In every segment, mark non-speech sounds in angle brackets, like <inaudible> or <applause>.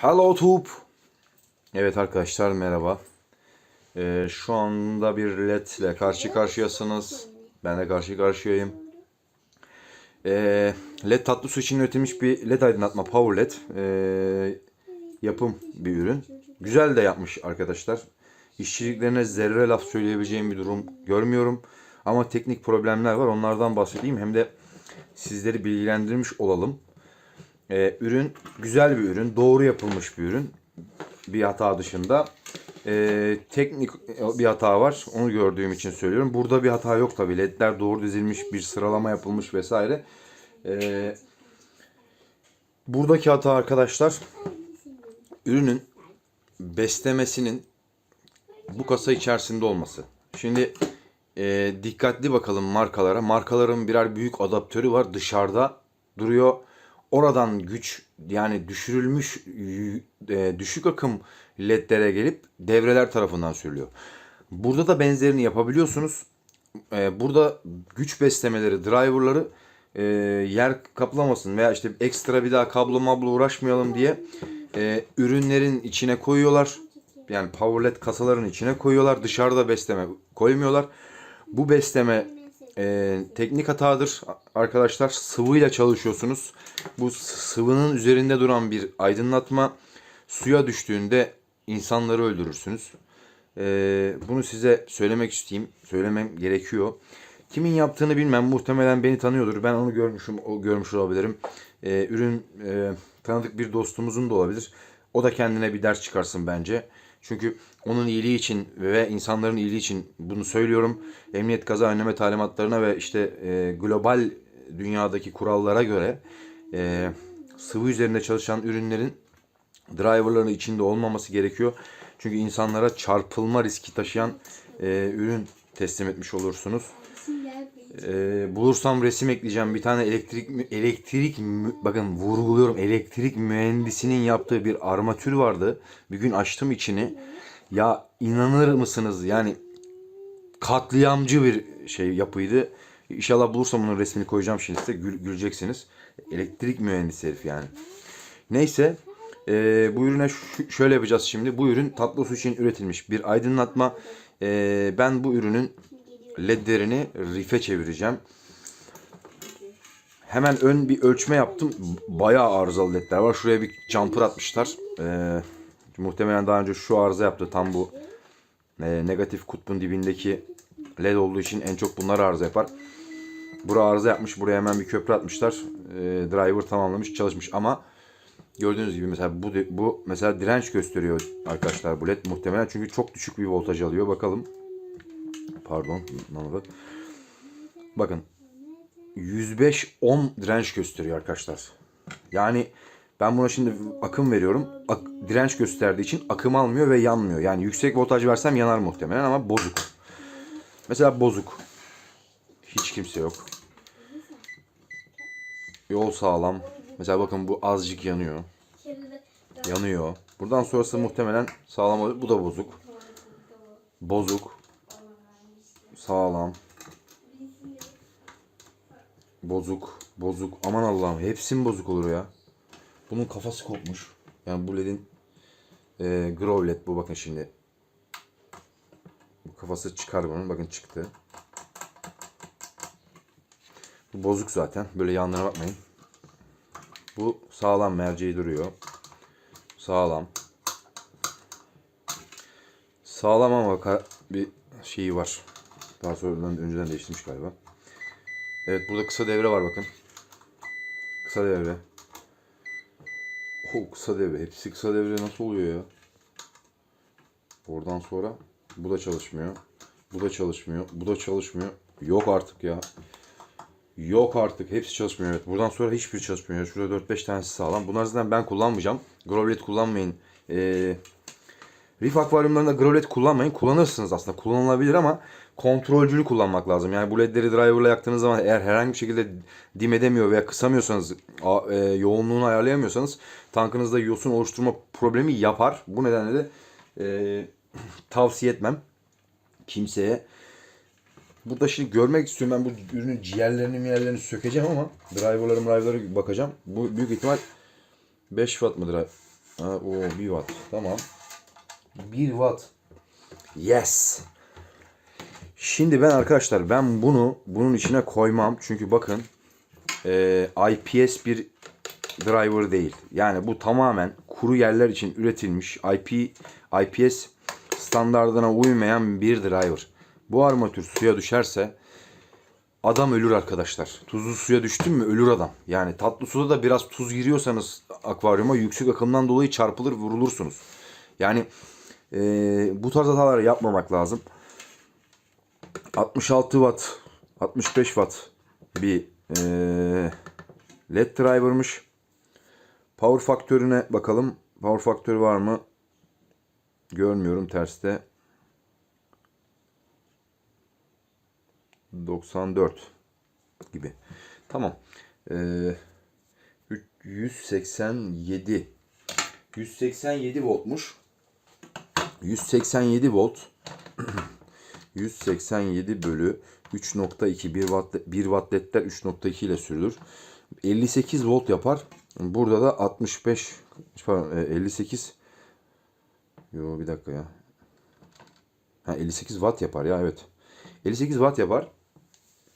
Hello Tube. Evet arkadaşlar merhaba. Ee, şu anda bir LED ile karşı karşıyasınız. Ben de karşı karşıyayım. Ee, LED tatlı su için üretilmiş bir LED aydınlatma Power LED. Ee, yapım bir ürün. Güzel de yapmış arkadaşlar. İşçiliklerine zerre laf söyleyebileceğim bir durum görmüyorum. Ama teknik problemler var. Onlardan bahsedeyim. Hem de sizleri bilgilendirmiş olalım. Ee, ürün güzel bir ürün, doğru yapılmış bir ürün. Bir hata dışında. Ee, teknik bir hata var. Onu gördüğüm için söylüyorum. Burada bir hata yok tabii. LED'ler doğru dizilmiş, bir sıralama yapılmış vesaire. Ee, buradaki hata arkadaşlar ürünün beslemesinin bu kasa içerisinde olması. Şimdi e, dikkatli bakalım markalara. Markaların birer büyük adaptörü var. Dışarıda duruyor. Oradan güç yani düşürülmüş e, düşük akım ledlere gelip devreler tarafından sürülüyor. Burada da benzerini yapabiliyorsunuz. E, burada güç beslemeleri, driverları e, yer kaplamasın veya işte ekstra bir daha kablo mablo uğraşmayalım diye ürünlerin içine koyuyorlar. Yani power led kasaların içine koyuyorlar. Dışarıda besleme koymuyorlar. Bu besleme e, teknik hatadır arkadaşlar. Sıvıyla çalışıyorsunuz. Bu sıvının üzerinde duran bir aydınlatma suya düştüğünde insanları öldürürsünüz. E, bunu size söylemek isteyeyim. Söylemem gerekiyor. Kimin yaptığını bilmem. Muhtemelen beni tanıyordur. Ben onu görmüşüm, o görmüş olabilirim. E, ürün e, tanıdık bir dostumuzun da olabilir. O da kendine bir ders çıkarsın bence. Çünkü onun iyiliği için ve insanların iyiliği için bunu söylüyorum. Emniyet kaza önleme talimatlarına ve işte e, global dünyadaki kurallara göre e, sıvı üzerinde çalışan ürünlerin driverların içinde olmaması gerekiyor. Çünkü insanlara çarpılma riski taşıyan e, ürün teslim etmiş olursunuz. Ee, bulursam resim ekleyeceğim. Bir tane elektrik elektrik bakın vurguluyorum elektrik mühendisinin yaptığı bir armatür vardı. Bir gün açtım içini. Ya inanır mısınız? Yani katliamcı bir şey yapıydı. İnşallah bulursam onun resmini koyacağım şimdi size gül- güleceksiniz. Elektrik mühendisi herif yani. Neyse e, bu ürüne şöyle yapacağız şimdi. Bu ürün tatlı su için üretilmiş bir aydınlatma. E, ben bu ürünün ledlerini rife çevireceğim. Hemen ön bir ölçme yaptım. Bayağı arızalı ledler var. Şuraya bir jumper atmışlar. Ee, muhtemelen daha önce şu arıza yaptı. Tam bu e, negatif kutbun dibindeki led olduğu için en çok bunlar arıza yapar. Bura arıza yapmış. Buraya hemen bir köprü atmışlar. Ee, driver tamamlamış, çalışmış ama gördüğünüz gibi mesela bu bu mesela direnç gösteriyor arkadaşlar bu led muhtemelen çünkü çok düşük bir voltaj alıyor. Bakalım. Pardon, nanobat. Bakın 105 ohm direnç gösteriyor arkadaşlar. Yani ben buna şimdi akım veriyorum. Ak- direnç gösterdiği için akım almıyor ve yanmıyor. Yani yüksek voltaj versem yanar muhtemelen ama bozuk. Mesela bozuk. Hiç kimse yok. Yol sağlam. Mesela bakın bu azıcık yanıyor. Yanıyor. Buradan sonrası muhtemelen sağlam olur. Bu da bozuk. Bozuk. Sağlam. Bozuk. Bozuk. Aman Allah'ım. Hepsi bozuk olur ya? Bunun kafası kopmuş. Yani bu ledin e, grow led bu bakın şimdi. Bu kafası çıkar bunun. Bakın çıktı. Bu bozuk zaten. Böyle yanlarına bakmayın. Bu sağlam merceği duruyor. Sağlam. Sağlam ama bir şeyi var. Daha sonradan önceden değiştirmiş galiba. Evet burada kısa devre var bakın. Kısa devre. Oh kısa devre. Hepsi kısa devre nasıl oluyor ya? Oradan sonra bu da çalışmıyor. Bu da çalışmıyor. Bu da çalışmıyor. Yok artık ya. Yok artık. Hepsi çalışmıyor. Evet. Buradan sonra hiçbir çalışmıyor. Şurada 4-5 tanesi sağlam. Bunlar zaten ben kullanmayacağım. Growlet kullanmayın. Ee, Reef akvaryumlarında grow led kullanmayın. Kullanırsınız aslında. Kullanılabilir ama kontrolcülü kullanmak lazım. Yani bu ledleri driverla yaktığınız zaman eğer herhangi bir şekilde dim edemiyor veya kısamıyorsanız, e, yoğunluğunu ayarlayamıyorsanız tankınızda yosun oluşturma problemi yapar. Bu nedenle de e, <clears throat> tavsiye etmem kimseye. Burada şimdi görmek istiyorum ben bu ürünün ciğerlerini miyerlerini sökeceğim ama driverları driverları bakacağım. Bu büyük ihtimal 5 watt mı driver? Ha, o 1 watt. Tamam. 1 watt. Yes. Şimdi ben arkadaşlar ben bunu bunun içine koymam. Çünkü bakın e, IPS bir driver değil. Yani bu tamamen kuru yerler için üretilmiş IP IPS standardına uymayan bir driver. Bu armatür suya düşerse adam ölür arkadaşlar. Tuzlu suya düştün mü ölür adam. Yani tatlı suda da biraz tuz giriyorsanız akvaryuma yüksek akımdan dolayı çarpılır vurulursunuz. Yani e, bu tarz hataları yapmamak lazım. 66 watt 65 watt bir e, led driver'mış. Power faktörüne bakalım. Power faktörü var mı? Görmüyorum terste. 94 gibi. Tamam. Ee, 187 187 voltmuş. 187 volt 187 bölü 3.2 1 watt 1 watt ledler 3.2 ile sürülür. 58 volt yapar. Burada da 65 pardon e, 58 Yo bir dakika ya. Ha 58 watt yapar ya evet. 58 watt yapar.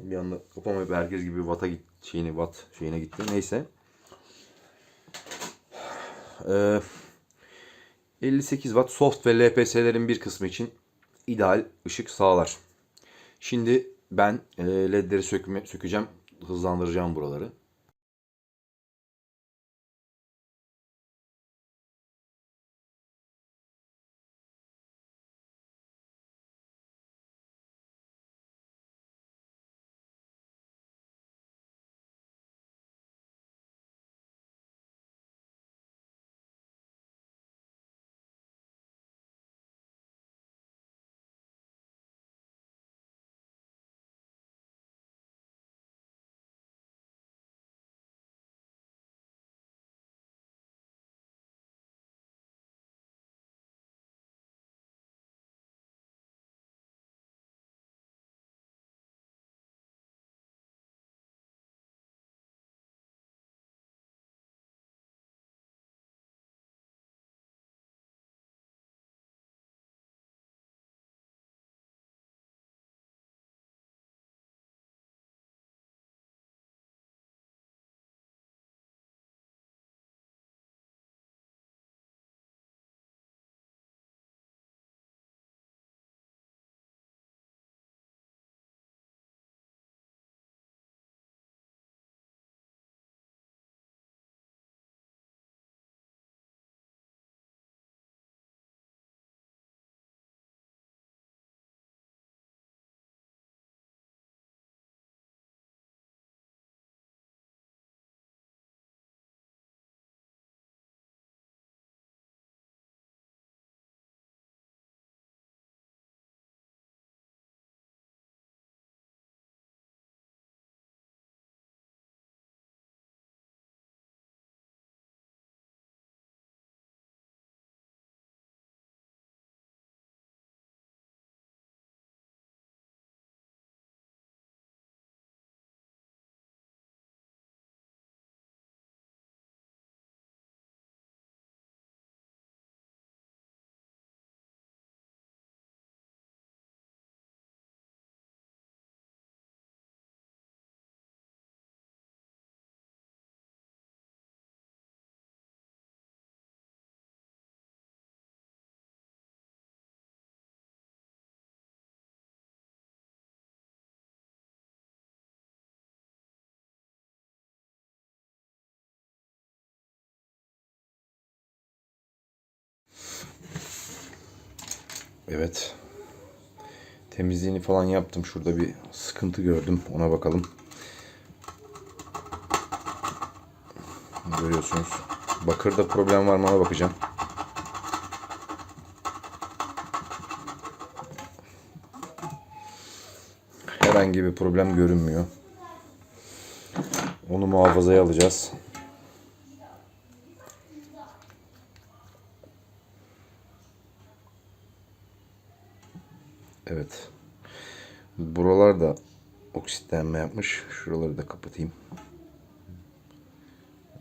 Bir anda kapamayıp herkes gibi watt'a git şeyini watt şeyine gitti. Neyse. Ee, 58 watt soft ve LPS'lerin bir kısmı için ideal ışık sağlar. Şimdi ben e, ledleri sökme, sökeceğim. Hızlandıracağım buraları. Evet. Temizliğini falan yaptım. Şurada bir sıkıntı gördüm. Ona bakalım. Görüyorsunuz. Bakırda problem var mı ona bakacağım. Herhangi bir problem görünmüyor. Onu muhafazaya alacağız. Evet. Buralar da oksitlenme yapmış. Şuraları da kapatayım.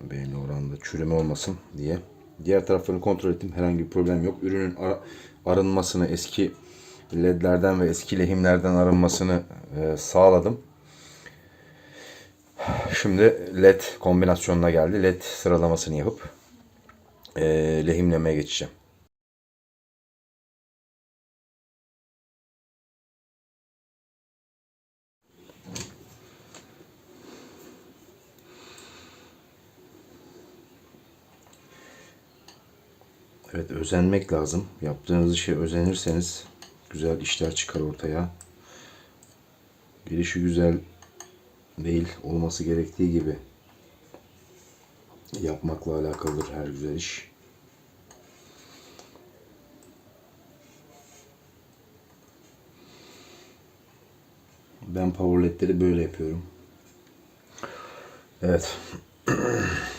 Belli oranda çürüme olmasın diye. Diğer taraflarını kontrol ettim. Herhangi bir problem yok. Ürünün ara- arınmasını, eski ledlerden ve eski lehimlerden arınmasını e, sağladım. Şimdi led kombinasyonuna geldi. Led sıralamasını yapıp e, lehimlemeye geçeceğim. Evet özenmek lazım. Yaptığınız işe özenirseniz güzel işler çıkar ortaya. Gelişi güzel değil olması gerektiği gibi yapmakla alakalıdır her güzel iş. Ben powerletleri böyle yapıyorum. Evet. <clears throat>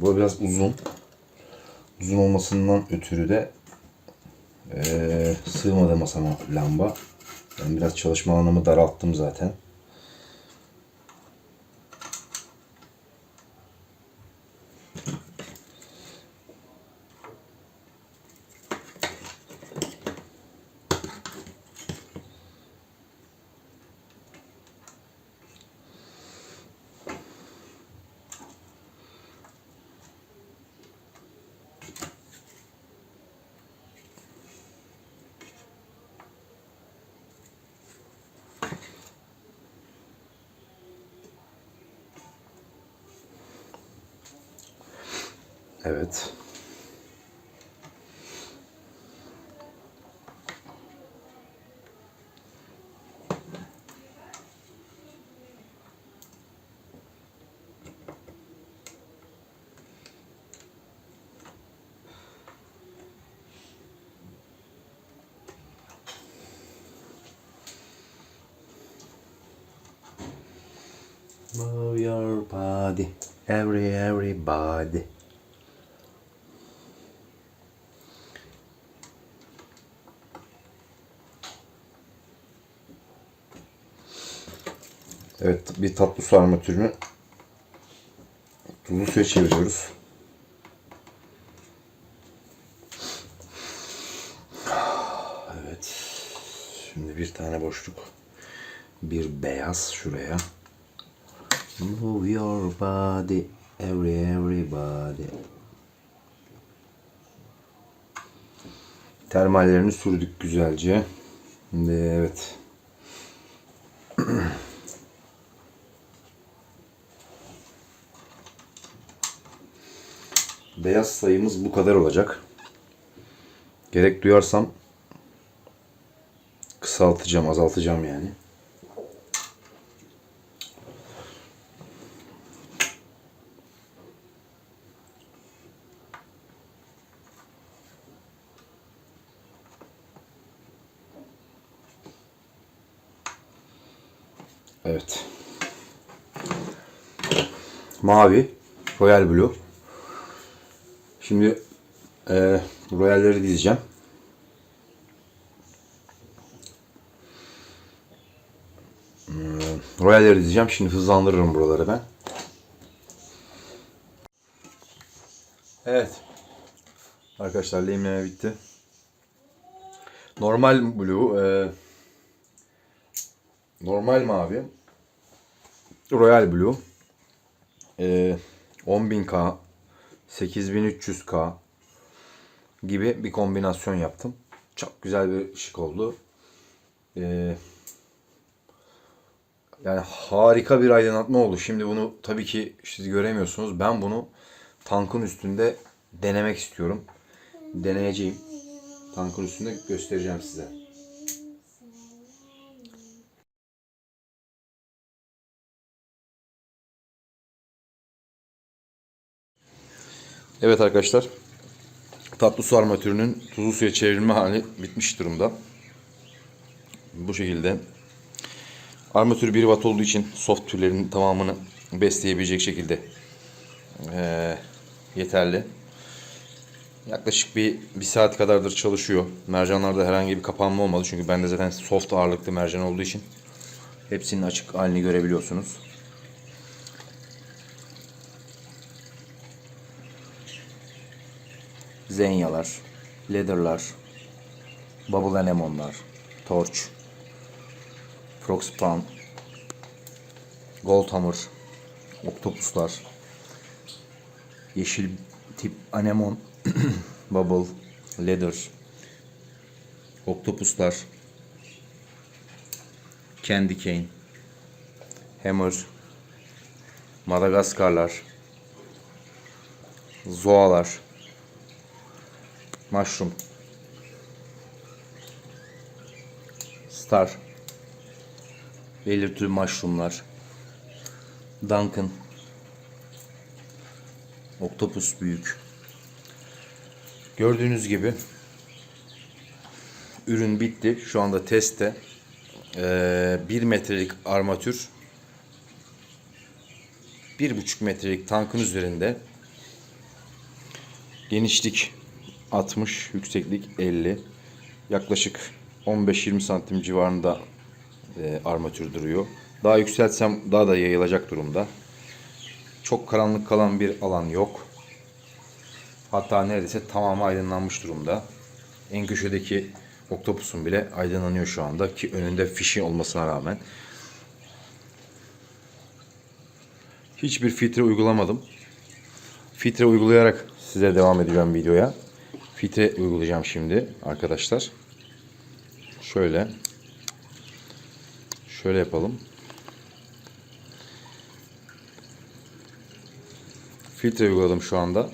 Bu biraz uzun. Uzun olmasından ötürü de eee sığmadı masama lamba. Ben biraz çalışma alanımı daralttım zaten. Evet. Move your body, every everybody. Evet bir tatlı su armatürünü tuzlu suya çeviriyoruz. Evet. Şimdi bir tane boşluk. Bir beyaz şuraya. Move your body, every everybody. Termallerini sürdük güzelce. Şimdi evet. <clears throat> Beyaz sayımız bu kadar olacak. Gerek duyarsam kısaltacağım, azaltacağım yani. Evet. Mavi, Royal Blue. Şimdi e, royalleri dizeceğim. Hmm, royalleri dizeceğim. Şimdi hızlandırırım buraları ben. Evet. Arkadaşlar lehimleme bitti. Normal blue, e, normal mavi, royal blue, e, 10.000K 8300K gibi bir kombinasyon yaptım. Çok güzel bir şık oldu. Ee, yani harika bir aydınlatma oldu. Şimdi bunu tabii ki siz göremiyorsunuz. Ben bunu tankın üstünde denemek istiyorum. Deneyeceğim. Tankın üstünde göstereceğim size. Evet arkadaşlar. Tatlı su armatürünün tuzlu suya çevrilme hali bitmiş durumda. Bu şekilde. Armatür 1 watt olduğu için soft türlerin tamamını besleyebilecek şekilde eee, yeterli. Yaklaşık bir, bir saat kadardır çalışıyor. Mercanlarda herhangi bir kapanma olmadı. Çünkü bende zaten soft ağırlıklı mercan olduğu için hepsinin açık halini görebiliyorsunuz. Zenyalar, Leather'lar, Bubble Anemon'lar, Torch, Frog Gold Hammer, Octopuslar, Yeşil tip Anemon, <clears throat> Bubble, Leather, Octopuslar, Candy Cane, Hammer, Madagaskarlar, Zoalar, Mushroom, Star, belirli tür mushroomlar, Duncan, Octopus büyük. Gördüğünüz gibi ürün bitti. Şu anda testte. 1 metrelik armatür 1,5 metrelik tankın üzerinde genişlik 60, yükseklik 50. Yaklaşık 15-20 santim civarında e, armatür duruyor. Daha yükseltsem daha da yayılacak durumda. Çok karanlık kalan bir alan yok. Hatta neredeyse tamamı aydınlanmış durumda. En köşedeki oktopusun bile aydınlanıyor şu anda ki önünde fişi olmasına rağmen. Hiçbir filtre uygulamadım. Filtre uygulayarak size devam edeceğim videoya. Filtre uygulayacağım şimdi arkadaşlar. Şöyle. Şöyle yapalım. Filtre uyguladım şu anda.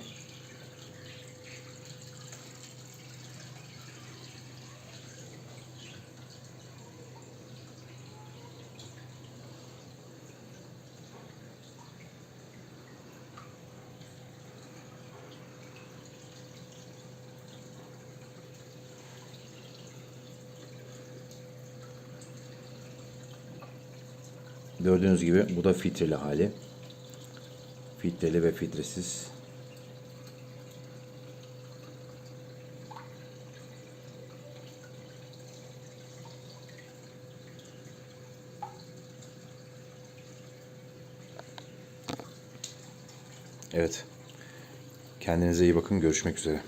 Gördüğünüz gibi bu da filtreli hali. Filtreli ve filtresiz. Evet. Kendinize iyi bakın. Görüşmek üzere.